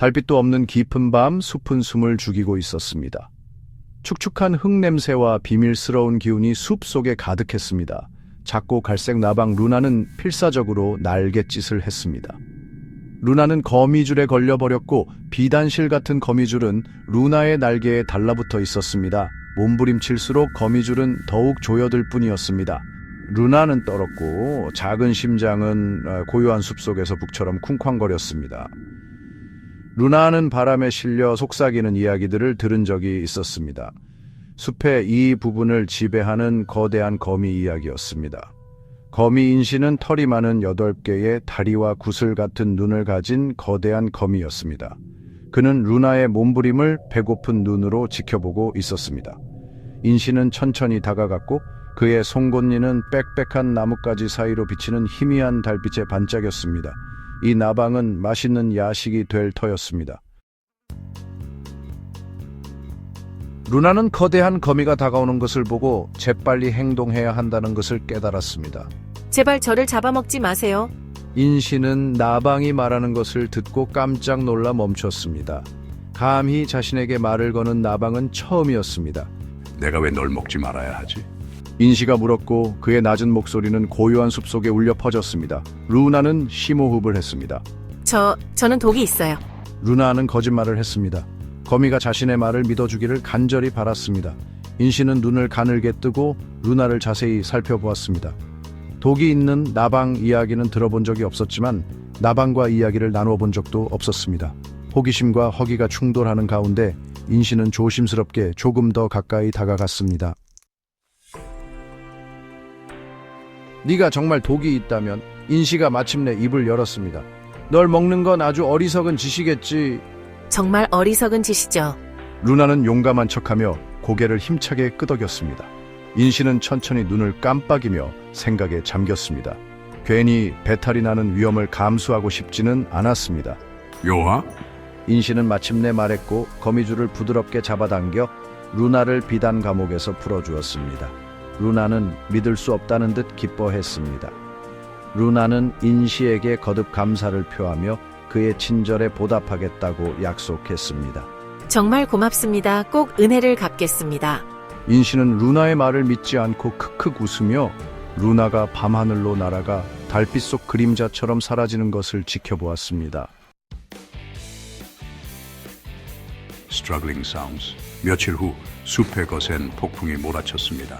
달빛도 없는 깊은 밤 숲은 숨을 죽이고 있었습니다. 축축한 흙냄새와 비밀스러운 기운이 숲 속에 가득했습니다. 작고 갈색 나방 루나는 필사적으로 날갯짓을 했습니다. 루나는 거미줄에 걸려버렸고 비단실 같은 거미줄은 루나의 날개에 달라붙어 있었습니다. 몸부림칠수록 거미줄은 더욱 조여들 뿐이었습니다. 루나는 떨었고 작은 심장은 어, 고요한 숲속에서 북처럼 쿵쾅거렸습니다. 루나는 바람에 실려 속삭이는 이야기들을 들은 적이 있었습니다. 숲의 이 부분을 지배하는 거대한 거미 이야기였습니다. 거미 인신은 털이 많은 여덟 개의 다리와 구슬 같은 눈을 가진 거대한 거미였습니다. 그는 루나의 몸부림을 배고픈 눈으로 지켜보고 있었습니다. 인신은 천천히 다가갔고 그의 송곳니는 빽빽한 나뭇가지 사이로 비치는 희미한 달빛에 반짝였습니다. 이 나방은 맛있는 야식이 될 터였습니다. 루나는 거대한 거미가 다가오는 것을 보고 재빨리 행동해야 한다는 것을 깨달았습니다. 제발 저를 잡아먹지 마세요. 인신은 나방이 말하는 것을 듣고 깜짝 놀라 멈췄습니다. 감히 자신에게 말을 거는 나방은 처음이었습니다. 내가 왜 널 먹지 말아야 하지? 인시가 물었고 그의 낮은 목소리는 고요한 숲속에 울려 퍼졌습니다. 루나는 심호흡을 했습니다. 저, 저는 독이 있어요. 루나는 거짓말을 했습니다. 거미가 자신의 말을 믿어주기를 간절히 바랐습니다. 인시는 눈을 가늘게 뜨고 루나를 자세히 살펴보았습니다. 독이 있는 나방 이야기는 들어본 적이 없었지만 나방과 이야기를 나누어 본 적도 없었습니다. 호기심과 허기가 충돌하는 가운데 인시는 조심스럽게 조금 더 가까이 다가갔습니다. 네가 정말 독이 있다면 인시가 마침내 입을 열었습니다. 널 먹는 건 아주 어리석은 짓이겠지. 정말 어리석은 짓이죠. 루나는 용감한 척하며 고개를 힘차게 끄덕였습니다. 인시는 천천히 눈을 깜빡이며 생각에 잠겼습니다. 괜히 배탈이 나는 위험을 감수하고 싶지는 않았습니다. 요하? 인시는 마침내 말했고 거미줄을 부드럽게 잡아당겨 루나를 비단 감옥에서 풀어주었습니다. 루나는 믿을 수 없다는 듯 기뻐했습니다. 루나는 인시에게 거듭 감사를 표하며 그의 친절에 보답하겠다고 약속했습니다. 정말 고맙습니다. 꼭 은혜를 갚겠습니다. 인시는 루나의 말을 믿지 않고 크크 웃으며 루나가 밤하늘로 날아가 달빛 속 그림자처럼 사라지는 것을 지켜보았습니다. Struggling Sounds. 며칠 후 숲의 거센 폭풍이 몰아쳤습니다.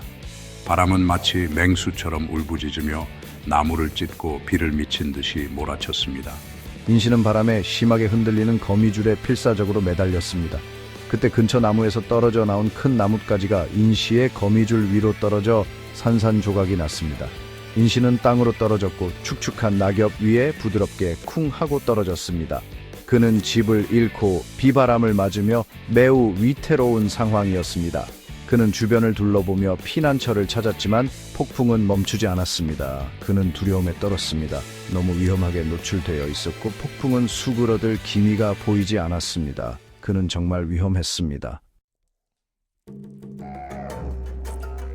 바람은 마치 맹수처럼 울부짖으며 나무를 찢고 비를 미친 듯이 몰아쳤습니다. 인시는 바람에 심하게 흔들리는 거미줄에 필사적으로 매달렸습니다. 그때 근처 나무에서 떨어져 나온 큰 나뭇가지가 인시의 거미줄 위로 떨어져 산산조각이 났습니다. 인시는 땅으로 떨어졌고 축축한 낙엽 위에 부드럽게 쿵 하고 떨어졌습니다. 그는 집을 잃고 비바람을 맞으며 매우 위태로운 상황이었습니다. 그는 주변을 둘러보며 피난처를 찾았지만 폭풍은 멈추지 않았습니다. 그는 두려움에 떨었습니다. 너무 위험하게 노출되어 있었고 폭풍은 수그러들 기미가 보이지 않았습니다. 그는 정말 위험했습니다.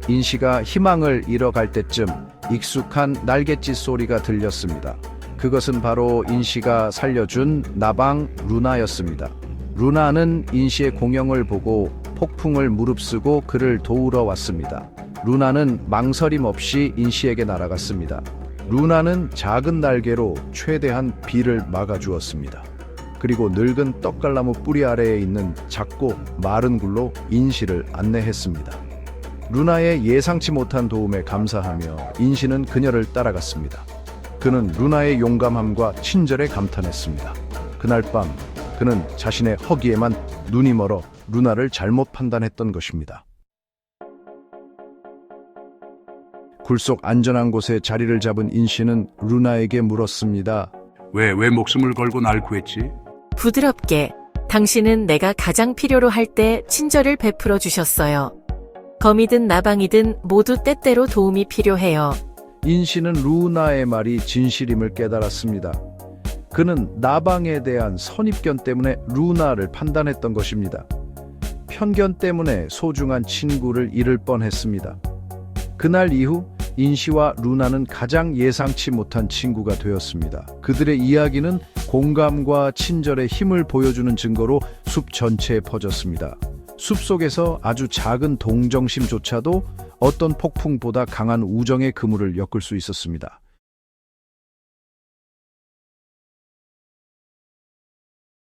인시가 희망을 잃어갈 때쯤 익숙한 날갯짓 소리가 들렸습니다. 그것은 바로 인시가 살려준 나방 루나였습니다. 루나는 인시의 공영을 보고 폭풍을 무릅쓰고 그를 도우러 왔습니다. 루나는 망설임 없이 인시에게 날아갔습니다. 루나는 작은 날개로 최대한 비를 막아주었습니다. 그리고 늙은 떡갈나무 뿌리 아래에 있는 작고 마른 굴로 인시를 안내했습니다. 루나의 예상치 못한 도움에 감사하며 인시는 그녀를 따라갔습니다. 그는 루나의 용감함과 친절에 감탄했습니다. 그날 밤 그는 자신의 허기에만 눈이 멀어 루나를 잘못 판단했던 것입니다. 굴속 안전한 곳에 자리를 잡은 인시는 루나에게 물었습니다. 왜, 왜 목숨을 걸고 날 구했지? 부드럽게 당신은 내가 가장 필요로 할 때 친절을 베풀어 주셨어요. 거미든 나방이든 모두 때때로 도움이 필요해요. 인시는 루나의 말이 진실임을 깨달았습니다. 그는 나방에 대한 선입견 때문에 루나를 판단했던 것입니다. 편견 때문에 소중한 친구를 잃을 뻔했습니다. 그날 이후 인시와 루나는 가장 예상치 못한 친구가 되었습니다. 그들의 이야기는 공감과 친절의 힘을 보여주는 증거로 숲 전체에 퍼졌습니다. 숲 속에서 아주 작은 동정심조차도 어떤 폭풍보다 강한 우정의 그물을 엮을 수 있었습니다.